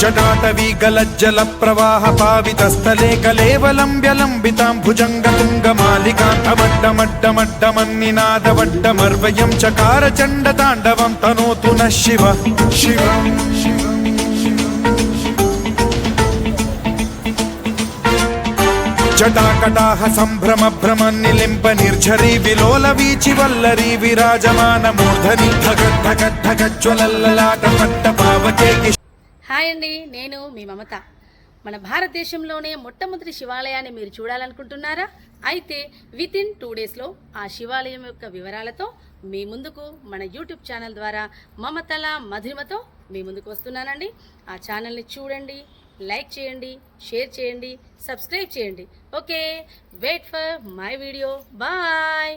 జటాటవీ గలజ్జల ప్రవాహ పావితస్థలే కలేవలంబ్యలంబితాం భుజంగ తుంగ మాలికాంతమడ్డమడ్డమడ్డమన్నినాదవడ్డమర్వయం చకార చండ తాండవం తనోతు న శివ. శివ. జటాకటాహ సంభ్రమ భ్రమ నిలింప నిర్ఝరీ విలోల వీచి వల్లరీ విరాజమాన మూర్ధని ధగ ధగ ధగ జ్వలల్లలాట పట్ట పావకే హాయ్ అండి నేను మీ మమత. మన భారతదేశంలోనే మొట్టమొదటి శివాలయాన్ని మీరు చూడాలనుకుంటున్నారా? అయితే విత్ ఇన్ టూ డేస్లో ఆ శివాలయం యొక్క వివరాలతో మీ ముందుకు మన యూట్యూబ్ ఛానల్ ద్వారా మమతల మధురిమతో మీ ముందుకు వస్తున్నానండి. ఆ ఛానల్ని చూడండి లైక్ చేయండి షేర్ చేయండి సబ్స్క్రైబ్ చేయండి. Okay wait for my video bye